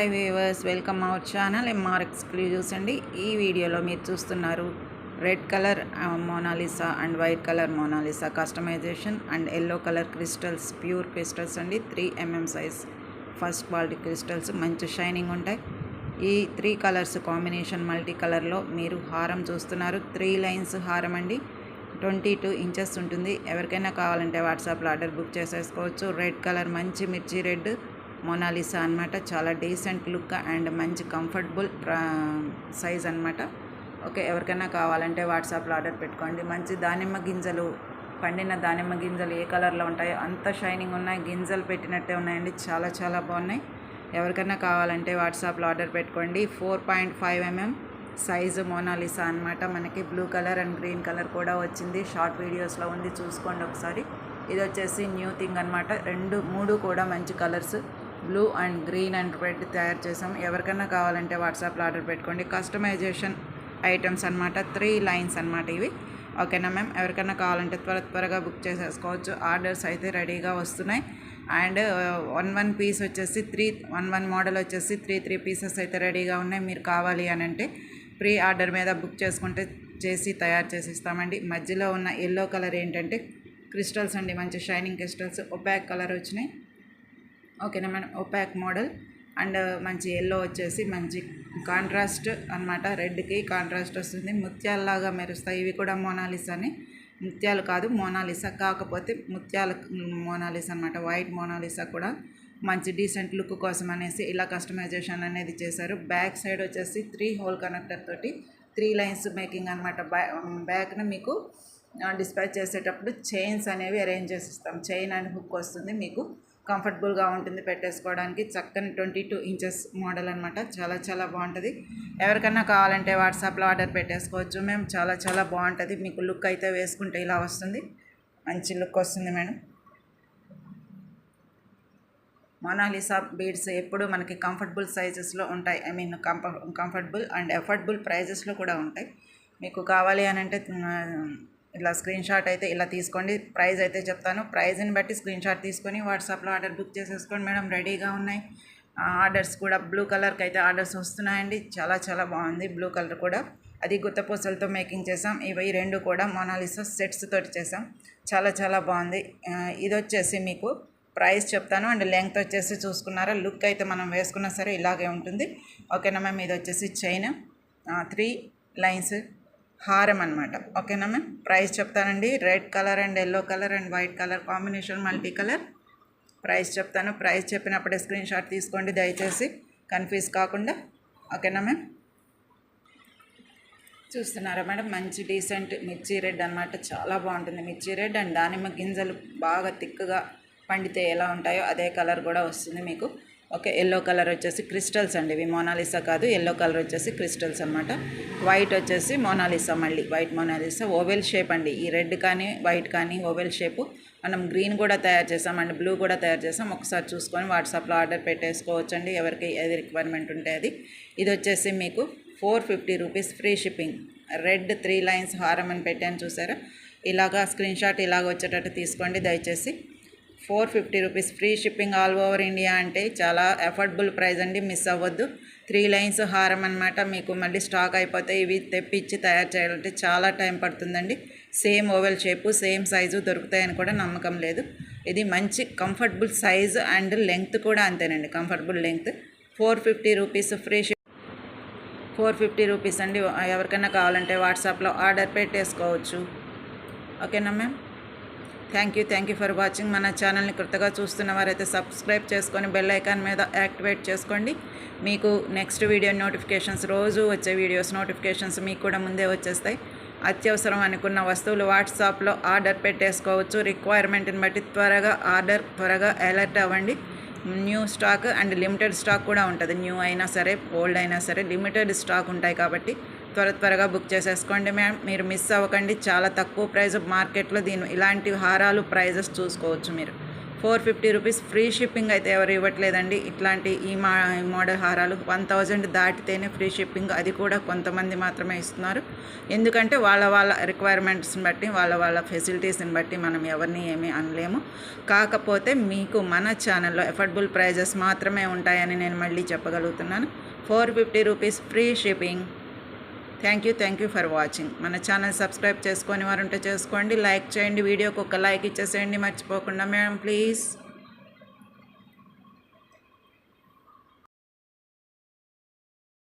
Hi viewers welcome our channel MR exclusives అండి. ఈ వీడియోలో మీరు చూస్తున్నారు red colour Monalisa and white colour Monalisa customisation and yellow colour crystals pure crystals అండి. Three mm size first quality crystals మంచి shining ఉంటాయి. ఈ three colours combination multi కలర్లో మీరు హారం చూస్తున్నారు. త్రీ లైన్స్ హారం అండి. ట్వంటీ టూ ఇంచెస్ ఉంటుంది. ఎవరికైనా కావాలంటే వాట్సాప్లో ఆర్డర్ బుక్ చేసేసుకోవచ్చు. రెడ్ కలర్ మంచి మిర్చి రెడ్ మొనాలిసా అనమాట చాలా డీసెంట్ లుక్ అండ్ మంచి కంఫర్టబుల్ సైజ్ అనమాట ఓకే ఎవరికైనా కావాలంటే వాట్సాప్లో ఆర్డర్ పెట్టుకోండి. మంచి దానిమ్మ గింజలు పండిన దానిమ్మ గింజలు ఏ కలర్లో ఉంటాయో అంత షైనింగ్ ఉన్నాయి. గింజలు పెట్టినట్టే ఉన్నాయండి. చాలా చాలా బాగున్నాయి. ఎవరికైనా కావాలంటే వాట్సాప్లో ఆర్డర్ పెట్టుకోండి. Four point five mm size Monalisa అనమాట మనకి blue colour and green colour కూడా వచ్చింది. షార్ట్ వీడియోస్లో ఉంది. చూసుకోండి ఒకసారి. ఇది వచ్చేసి న్యూ థింగ్ అనమాట రెండు మూడు కూడా మంచి colours blue and green and red తయారు చేసాం ఎవరికైనా కావాలంటే వాట్సాప్లో ఆర్డర్ పెట్టుకోండి. కస్టమైజేషన్ ఐటమ్స్ అనమాట త్రీ లైన్స్ అనమాట ఇవి. ఓకేనా మ్యామ్? ఎవరికైనా కావాలంటే త్వర త్వరగా బుక్ చేసేసుకోవచ్చు. ఆర్డర్స్ అయితే రెడీగా వస్తున్నాయి. అండ్ వన్ వన్ పీస్ వచ్చేసి త్రీ వన్ వన్ మోడల్ వచ్చేసి త్రీ త్రీ పీసెస్ అయితే రెడీగా ఉన్నాయి. మీరు కావాలి అని అంటే ప్రీ ఆర్డర్ మీద బుక్ చేసుకుంటే చేసి తయారు చేసి ఇస్తామండి మధ్యలో ఉన్న ఎల్లో కలర్ ఏంటంటే క్రిస్టల్స్ అండి మంచి షైనింగ్ క్రిస్టల్స్. ఒపాక్ కలర్ వచ్చినాయి. ఓకేనా మేడం? ఒపాక్ మోడల్ అండ్ మంచి ఎల్లో వచ్చేసి మంచి కాంట్రాస్ట్ అనమాట రెడ్కి కాంట్రాస్ట్ వస్తుంది. ముత్యాలలాగా మెరుస్తాయి. ఇవి కూడా మోనాలిసాని ముత్యాలు కాదు మోనాలిసా. కాకపోతే ముత్యాల మోనాలిసా అనమాట వైట్ మోనాలిసా కూడా మంచి డీసెంట్ లుక్ కోసం అనేసి ఇలా కస్టమైజేషన్ అనేది చేశారు. బ్యాక్ సైడ్ వచ్చేసి త్రీ హోల్ కనెక్టర్ తోటి త్రీ లైన్స్ మేకింగ్ అనమాట బ్యా బ్యాక్ని మీకు డిస్పాచ్ చేసేటప్పుడు చైన్స్ అనేవి అరేంజ్ చేసి ఇస్తాం. చైన్ అండ్ హుక్ వస్తుంది మీకు. కంఫర్టబుల్గా ఉంటుంది పెట్టేసుకోవడానికి. చక్కని ట్వంటీ టూ ఇంచెస్ మోడల్ అనమాట చాలా చాలా బాగుంటుంది. ఎవరికన్నా కావాలంటే వాట్సాప్లో ఆర్డర్ పెట్టేసుకోవచ్చు. మేము చాలా చాలా బాగుంటుంది. మీకు లుక్ అయితే వేసుకుంటే ఇలా వస్తుంది. మంచి లుక్ వస్తుంది మేడం. మొనాలిసా బీడ్స్ ఎప్పుడు మనకి కంఫర్టబుల్ సైజెస్లో ఉంటాయి. ఐ మీన్ కంఫ కంఫర్టబుల్ అండ్ ఎఫర్టబుల్ ప్రైజెస్లో కూడా ఉంటాయి. మీకు కావాలి అని అంటే ఇలా స్క్రీన్ షాట్ అయితే ఇలా తీసుకోండి. ప్రైస్ అయితే చెప్తాను. ప్రైజ్ని బట్టి స్క్రీన్ షాట్ తీసుకొని వాట్సాప్లో ఆర్డర్ బుక్ చేసేసుకోండి మేడం. రెడీగా ఉన్నాయి. ఆర్డర్స్ కూడా బ్లూ కలర్కి అయితే ఆర్డర్స్ వస్తున్నాయండి. చాలా చాలా బాగుంది బ్లూ కలర్ కూడా. అది గుత్తపూసలతో మేకింగ్ చేసాం. ఇవి రెండు కూడా మొనాలిసా సెట్స్ తోటి చేసాం. చాలా చాలా బాగుంది. ఇది వచ్చేసి మీకు ప్రైస్ చెప్తాను. అండ్ లెంగ్త్ వచ్చేసి చూసుకున్నారా? లుక్ అయితే మనం వేసుకున్నా సరే ఇలాగే ఉంటుంది. ఓకేనా మ్యామ్? ఇది వచ్చేసి చైన్. త్రీ లైన్స్ హారం అనమాట ఓకేనా మ్యామ్? ప్రైస్ చెప్తానండి. Red colour and yellow colour and white colour combination multi colour. Price చెప్తాను. ప్రైస్ చెప్పినప్పుడే స్క్రీన్ షాట్ తీసుకోండి దయచేసి. కన్ఫ్యూజ్ కాకుండా. ఓకేనా మ్యామ్? చూస్తున్నారా మేడం? మంచి డీసెంట్ మిర్చి రెడ్ అనమాట చాలా బాగుంటుంది మిర్చి రెడ్ అండ్ దానిమ్మ గింజలు బాగా తిక్కుగా పండితే ఎలా ఉంటాయో అదే కలర్ కూడా వస్తుంది మీకు. ఓకే ఎల్లో కలర్ వచ్చేసి క్రిస్టల్స్ అండి. ఇవి మోనాలిసా కాదు ఎల్లో కలర్ వచ్చేసి క్రిస్టల్స్ అనమాట వైట్ వచ్చేసి మోనాలిసా మళ్ళీ. వైట్ మోనాలిసా ఓవెల్ షేప్ అండి. ఈ రెడ్ కానీ వైట్ కానీ ఓవెల్ షేపు మనం గ్రీన్ కూడా తయారు చేసాం అండ్ బ్లూ కూడా తయారు చేసాం ఒకసారి చూసుకొని వాట్సాప్లో ఆర్డర్ పెట్టేసుకోవచ్చండి. ఎవరికి ఏది రిక్వైర్మెంట్ ఉంటే అది. ఇది వచ్చేసి మీకు four fifty rupees free shipping red three lines హారం అని పెట్టాను చూసారా? ఇలాగా స్క్రీన్ షాట్ ఇలాగ వచ్చేటట్టు తీసుకోండి. దయచేసి four fifty rupees free shipping all over India అంటే చాలా అఫోర్డబుల్ ప్రైస్ అండి మిస్ అవ్వద్దు. త్రీ లైన్స్ హారం అనమాట మీకు మళ్ళీ స్టాక్ అయిపోతే ఇవి తెప్పించి తయారు చేయాలంటే చాలా టైం పడుతుందండి. Same oval shape same size దొరుకుతాయని కూడా నమ్మకం లేదు. ఇది మంచి కంఫర్టబుల్ సైజ్ అండ్ లెంగ్త్ కూడా అంతేనండి comfortable length. Four fifty rupees free ship four fifty rupees అండి. ఎవరికైనా కావాలంటే వాట్సాప్లో ఆర్డర్ పెట్టేసుకోవచ్చు. ఓకేనా ma'am? Thank you thank you for watching మన ఛానల్ని కొత్తగా చూస్తున్న వారైతే సబ్స్క్రైబ్ చేసుకొని బెల్ ఐకాన్ మీద యాక్టివేట్ చేసుకోండి. మీకు నెక్స్ట్ వీడియో నోటిఫికేషన్స్ రోజు వచ్చే వీడియోస్ నోటిఫికేషన్స్ మీకు కూడా ముందే వచ్చేస్తాయి. అత్యవసరం అనుకున్న వస్తువులు వాట్సాప్లో ఆర్డర్ పెట్టేసుకోవచ్చు. రిక్వైర్మెంట్ని బట్టి త్వరగా ఆర్డర్ త్వరగా అలర్ట్ అవ్వండి. New stock and limited stock కూడా ఉంటుంది. న్యూ అయినా సరే ఓల్డ్ అయినా సరే లిమిటెడ్ స్టాక్ ఉంటాయి కాబట్టి త్వర త్వరగా బుక్ చేసేసుకోండి మ్యామ్. మీరు మిస్ అవ్వకండి. చాలా తక్కువ ప్రైస్ మార్కెట్లో దీని ఇలాంటి హారాలు ప్రైజెస్ చూసుకోవచ్చు మీరు. Four fifty rupees free shipping అయితే ఎవరు ఇవ్వట్లేదండి. ఇట్లాంటి ఈ మా మోడల్ హారాలు వన్ థౌజండ్ దాటితేనే ఫ్రీ షిప్పింగ్ అది కూడా కొంతమంది మాత్రమే ఇస్తున్నారు. ఎందుకంటే వాళ్ళ వాళ్ళ రిక్వైర్మెంట్స్ని బట్టి వాళ్ళ వాళ్ళ ఫెసిలిటీస్ని బట్టి మనం ఎవరిని ఏమీ అనలేము. కాకపోతే మీకు మన ఛానల్లో ఎఫర్డబుల్ ప్రైజెస్ మాత్రమే ఉంటాయని నేను మళ్ళీ చెప్పగలుగుతున్నాను. Four fifty rupees free shipping. Thank you thank you for watching మన ఛానల్ సబ్స్క్రైబ్ చేసుకొని వారు ఉంటే చేసుకోండి లైక్ చేయండి వీడియోకి ఒక లైక్ ఇచ్చేసేయండి మర్చిపోకుండా. Madam please